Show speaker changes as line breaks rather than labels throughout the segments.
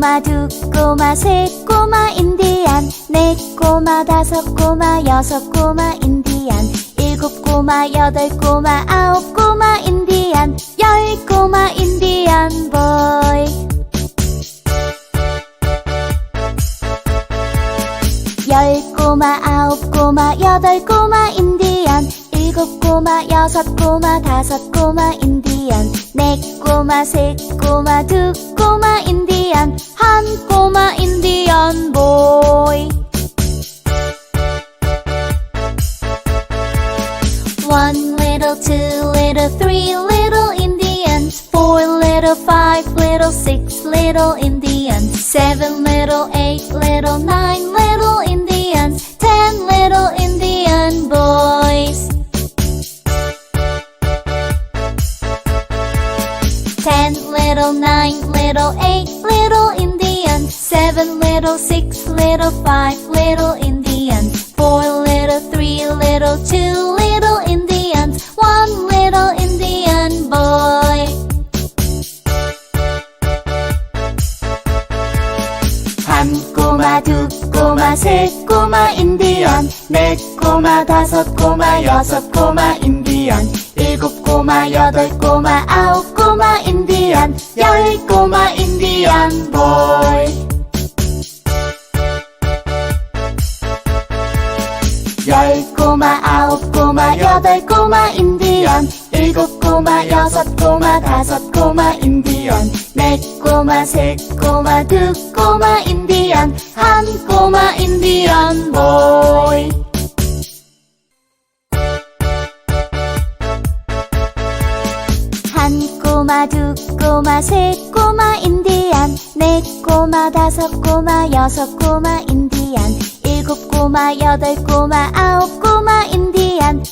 꼬마 두 꼬마 세 꼬마 인디안 네 꼬마 다섯 꼬마 여섯 꼬마 인디안 일곱 꼬마 여덟 꼬마 아홉 꼬마 인디안 열 꼬마 인디안 보이 열 꼬마 아홉 꼬마 여덟 꼬마 인디안 일곱 꼬마 여섯 꼬마 다섯 꼬마 인디안 네 꼬마 세 꼬마 두 꼬마 인디안 한 꼬마 인디안 보이 One little, two little, three little Indians, four little, five little, six little Indians, seven little, eight little, nine little little, five little Indians, four little, three little, two little Indians, one little Indian boy. 한 꼬마 두 꼬마 세 꼬마 인디언 네 꼬마 다섯 꼬마 여섯 꼬마 인디언 일곱 꼬마 여덟 꼬마 아홉 꼬마 인디언 열 꼬마 인디언 보 여덟 꼬마 인디언. 일곱 꼬마 여섯 꼬마 다섯 꼬마 인디언. 네 꼬마 세 꼬마 두 꼬마 인디언. 한 꼬마 인디언 보이 한 꼬마 두 꼬마 세 꼬마 인디안 네 꼬마 다섯 꼬마 여섯 꼬마 인디안 일곱 꼬마 여덟 꼬마 아홉 꼬마 인디안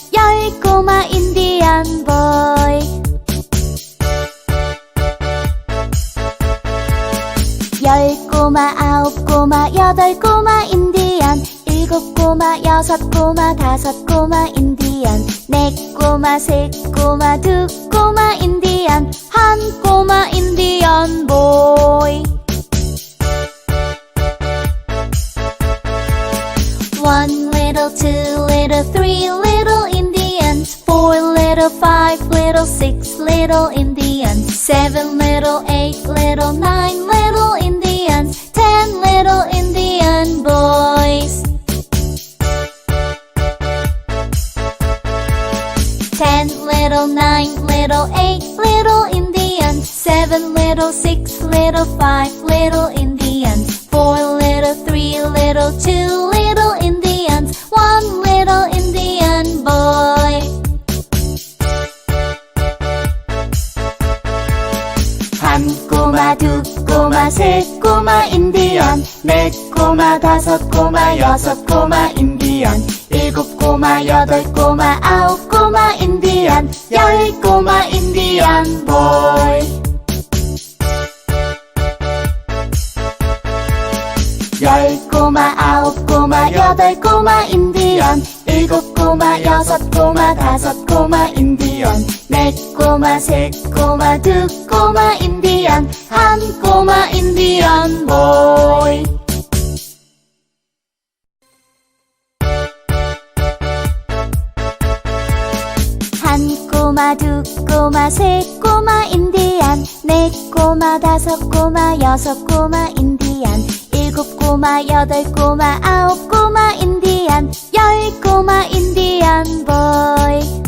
열 꼬마 인디안 보이. 열 꼬마 아홉 꼬마 여덟 꼬마 인디안 일곱 꼬마 여섯 꼬마 다섯 꼬마 인디안 네 꼬마 세 꼬마 두 꼬마 인디안 한 꼬마 인디안 보이. One little, two little, three little little, five little, six little Indians, seven little, eight little, nine little Indians, ten little Indian boys. Ten little, nine little, eight little Indians, seven little, six little, five little Indians, four little, three little, two 꼬마 세 꼬마 인디언. 네 꼬마 다섯 꼬마 여섯 꼬마 인디언. 일곱 꼬마 여덟 꼬마 아홉 꼬마 인디언. 열 꼬마 인디언 보이 열 꼬마 아홉 꼬마 여덟 꼬마 인디언 일곱 꼬마 여섯 꼬마 다섯 꼬마 인디언. 네 꼬마 세 꼬마 두 꼬마 인디언. 한 꼬마 인디언 보이 한 꼬마 두 꼬마 세 꼬마 인디안 네 꼬마 다섯 꼬마 여섯 꼬마 인디안 일곱 꼬마 여덟 꼬마 아홉 꼬마 인디안 열 꼬마 인디안 보이.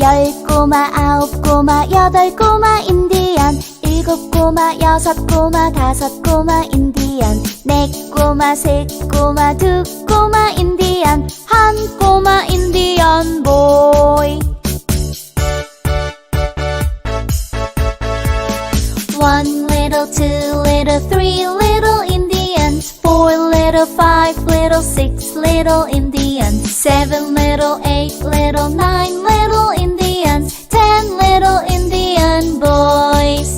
열 꼬마 아홉 꼬마 여덟 꼬마 인디안 일곱 꼬마 여섯 꼬마 다섯 꼬마 인디안 네 꼬마 세 꼬마 두 꼬마 인디안 한 꼬마 인디안 보이. One little, two little, three little four little, five little, six little Indians, seven little, eight little, nine little Indians, ten little Indian boys.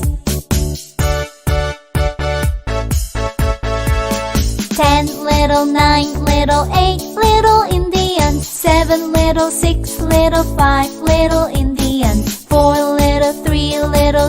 Ten little, nine little, eight little Indians, seven little, six little, five little Indians, four little, three little,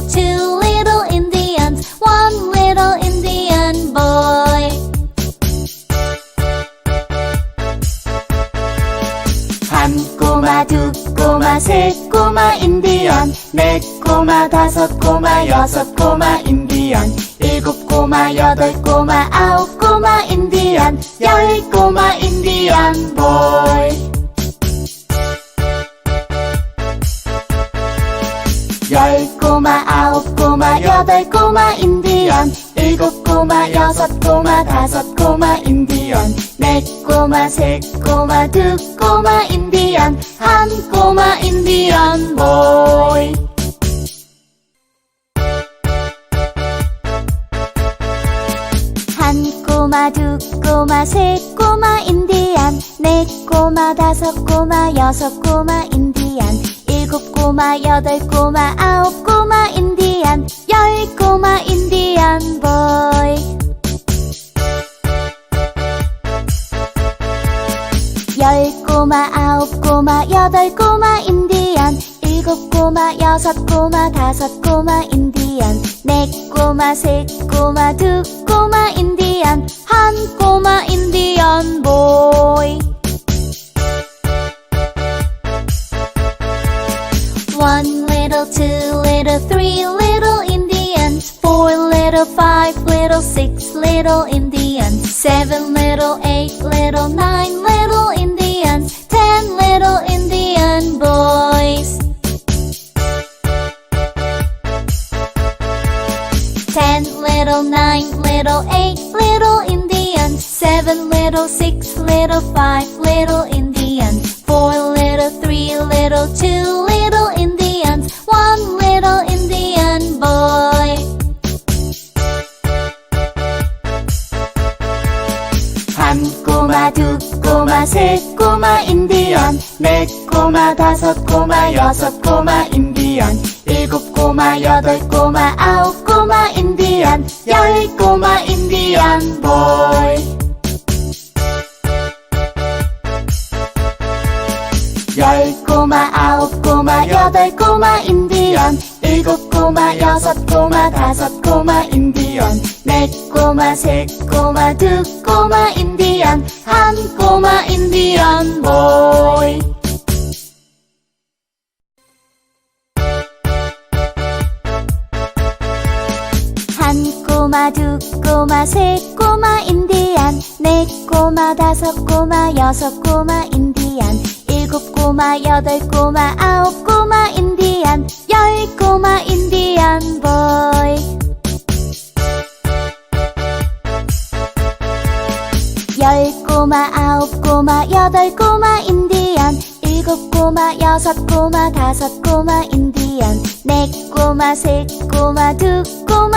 두 꼬마 세 꼬마 인디언. 네 꼬마 다섯 꼬마 여섯 꼬마 인디언. 일곱 꼬마 여덟 꼬마 아홉 꼬마 인디언. 열 꼬마 인디언 보이 열 꼬마 아홉 꼬마 여덟 꼬마 인디언. 일곱 꼬마 여섯 꼬마 다섯 꼬마 인디언. 넷 꼬마 셋 꼬마 두 꼬마 인디언 한 꼬마 인디언 보이. 한 꼬마 두 꼬마 세 꼬마 인디언 네 꼬마 다섯 꼬마 여섯 꼬마 인디언 일곱 꼬마 여덟 꼬마 아홉 꼬마 인디언 열 꼬마 인디언 보이 열 꼬마 아홉 꼬마 여덟 꼬마 인디언 일곱 꼬마 여섯 꼬마 다섯 꼬마 인디언 네 꼬마 세 꼬마 두 꼬마 인디언 한 꼬마 인디언 보이 One little, two little, three little little, five little, six little Indians, seven little, eight little, nine little Indians, ten little Indian boys. Ten little, nine little, eight little Indians, seven little, six little, five little Indians, four little, three little, two 꼬마 세 꼬마 인디언. 네 꼬마 다섯 꼬마 여섯 꼬마 인디언. 일곱 꼬마 여덟 꼬마 아홉 꼬마 인디언. 열 꼬마 인디언 보이 열 꼬마 아홉 꼬마 여덟 꼬마 인디언 일곱 꼬마 여섯 꼬마 다섯 꼬마 인디언. 넷 꼬마 셋 꼬마 두 꼬마 인디언. 한 꼬마 인디언 보이 한 꼬마 두 꼬마 세 꼬마 인디언. 네 꼬마 다섯 꼬마 여섯 꼬마 인디언. 일곱 꼬마 여덟 꼬마 아홉 꼬마 인디언 열 꼬마 인디언 보이. 열 꼬마 아홉 꼬마 여덟 꼬마 인디언 일곱 꼬마 여섯 꼬마 다섯 꼬마 인디언 네 꼬마 세 꼬마 두 꼬마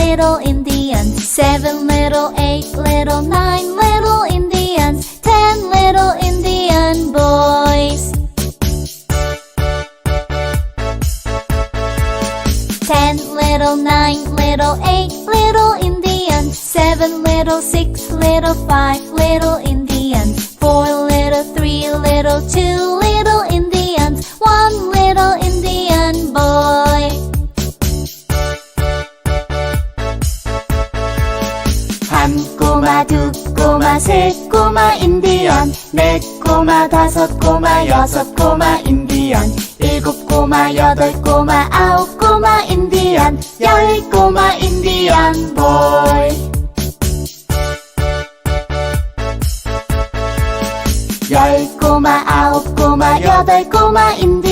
little Indians, seven little, eight little, nine little Indians, ten little Indian boys. Ten little, nine little, eight little Indians, seven little, six little, five little Indians, four little, three little, two 꼬마 인디언. 네꼬마 다섯 꼬마 여섯 꼬마 인디언. 일곱 꼬마 여덟 꼬마 아홉 꼬마 인디언. 열 꼬마 인디언 보이 열 꼬마 아홉 꼬마 여덟 꼬마 인디언.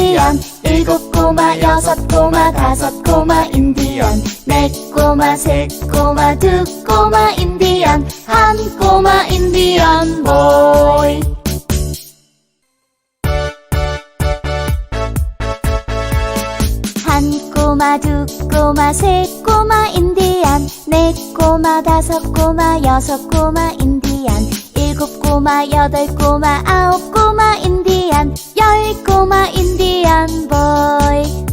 일곱 꼬마 여섯 꼬마 다섯 꼬마 인디언. 넷 꼬마 셋 꼬마 두 꼬마 인디언. 한 꼬마 인디언 보이 한 꼬마 두 꼬마 세 꼬마 인디언. 네 꼬마 다섯 꼬마 여섯 꼬마 인디언. 일곱 꼬마 여덟 꼬마 아홉 꼬마 인디언 열 꼬마 인디언 보이.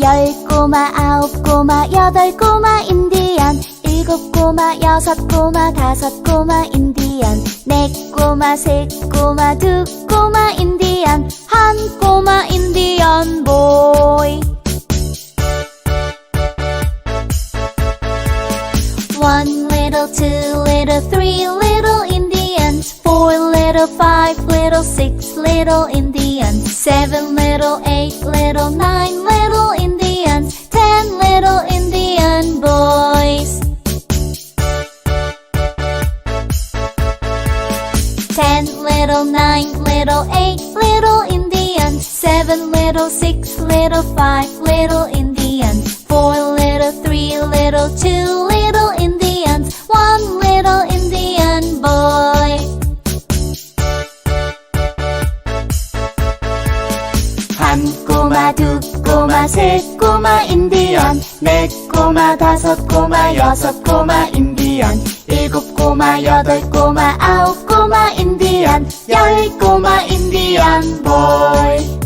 열 꼬마 아홉 꼬마 여덟 꼬마 인디언 일곱 꼬마 여섯 꼬마 다섯 꼬마 인디언 네 꼬마 셋 꼬마 두 꼬마 인디언 한 꼬마 인디언 보이. One little, two little, three little little, five little, six little Indians, seven little, eight little, nine little Indians, ten little Indian boys. Ten little, nine little, eight little Indians, seven little, six little, five little Indians, four little, three little, two little Indians, one little
꼬마 두 꼬마 셋 꼬마 인디언. 네 꼬마 다섯 꼬마 여섯 꼬마 인디언. 일곱 꼬마 여덟 꼬마 아홉 꼬마 인디언. 열 꼬마 인디언 보이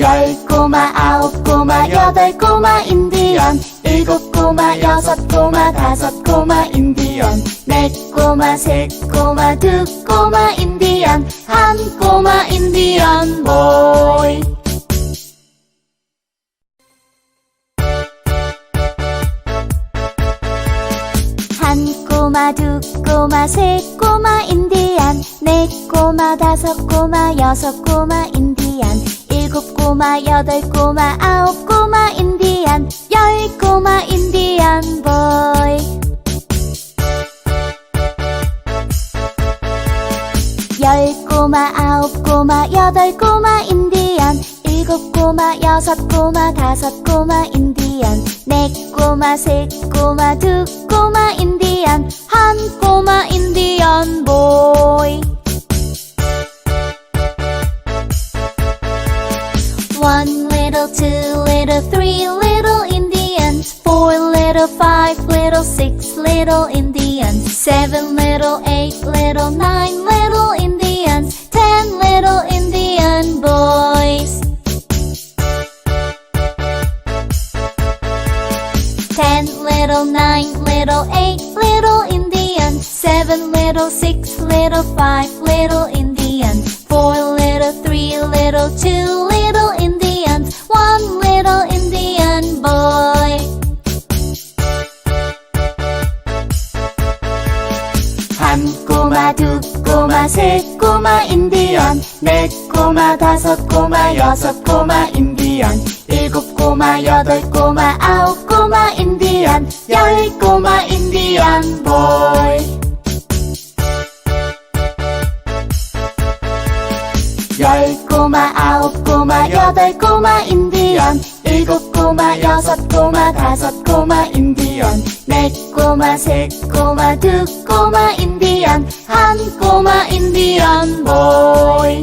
열 꼬마 아홉 꼬마 여덟 꼬마 인디언 일곱 꼬마 여섯 꼬마 다섯 꼬마 인디언. 네 꼬마 셋 꼬마 두 꼬마 인디언. 한 꼬마 인디언 보이
한 꼬마 두 꼬마 셋 꼬마 인디안 네 꼬마 다섯 꼬마 여섯 꼬마 인디안 일곱 꼬마 여덟 꼬마 아홉 꼬마 인디 안열 꼬마 인디안 보이. 열 꼬마 아홉 꼬마 여덟 꼬마 인디안. 일곱 꼬마 여섯 꼬마 다섯 꼬마 인디안. 네 꼬마 셋 꼬마 두 꼬마 인디안. 한 꼬마 인디안 보이. One little, two little, three little little, five little, six little Indians, seven little, eight little, nine little Indians, ten little Indian boys. Ten little, nine little, eight little Indians, seven little, six little, five little Indians, four little, three little, two
두 꼬마 셋 꼬마 인디언 네 꼬마 다섯 꼬마 여섯 꼬마 인디언. 일곱 꼬마 여덟 꼬마 아홉 꼬마 인디언. 열 꼬마 인디언 보이 열 꼬마 아홉 꼬마 여덟 꼬마 인디언. 일곱 꼬마 여섯 꼬마 다섯 꼬마 인디언 네 꼬마 셋 꼬마 두 꼬마 인디언 한 꼬마 인디언 보이.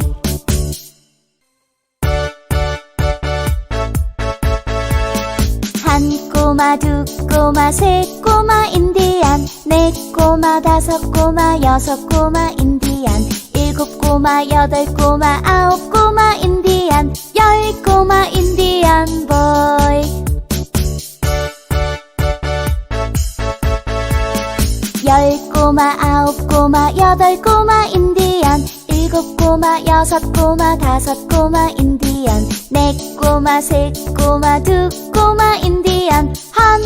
한 꼬마 두 꼬마 셋 꼬마 인디안 네 꼬마 다섯 꼬마 여섯 꼬마 인디안 일곱 꼬마 여덟 꼬마 아홉 꼬마 인디안 열 꼬마 인디안 보이 열 꼬마 아홉 꼬마 여덟 꼬마 인디안. 일곱 꼬마 여섯 꼬마 다섯 꼬마 인디안. 네 꼬마 셋 꼬마 두 꼬마 인디안. 한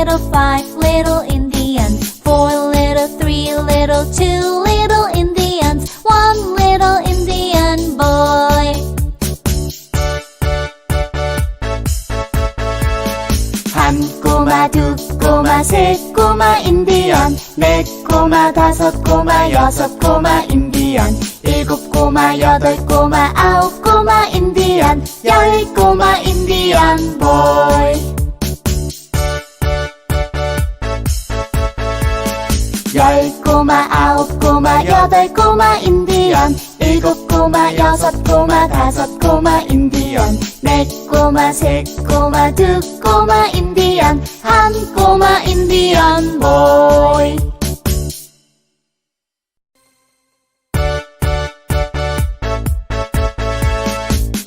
little, five little Indians, four little, three little, two little Indians, one little Indian boy.
한 꼬마 두 꼬마 셋 꼬마 인디언 네 꼬마 다섯 꼬마 여섯 꼬마 인디언 일곱 꼬마 여덟 꼬마 아홉 꼬마 인디안 열 꼬마 인디안 보이 열 꼬마 아홉 꼬마 여덟 꼬마 인디언. 일곱 꼬마 여섯 꼬마 다섯 꼬마 인디언. 넷 꼬마 셋 꼬마 두 꼬마 인디언. 한 꼬마 인디언 보이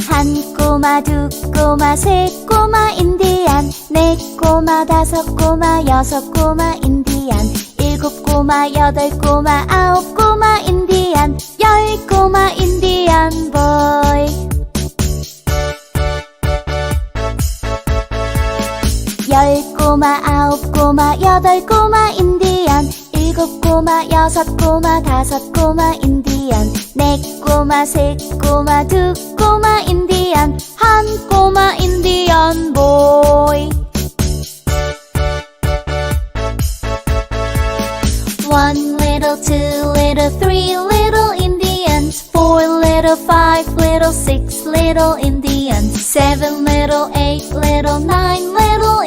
한 꼬마 두 꼬마 세 꼬마 인디안 네 꼬마 다섯 꼬마 여섯 꼬마 인디안 일곱 꼬마 여덟 꼬마 아홉 꼬마 인디안 열 꼬마 인디안 보이. 열 꼬마 아홉 꼬마 여덟 꼬마 인디안 일곱 꼬마 여섯 꼬마 다섯 꼬마 인디안 네 꼬마 세 꼬마 두 꼬마 인디안 한 꼬마 인디안 보이 little, two little, three little Indians, four little, five little, six little Indians, seven little, eight little, nine little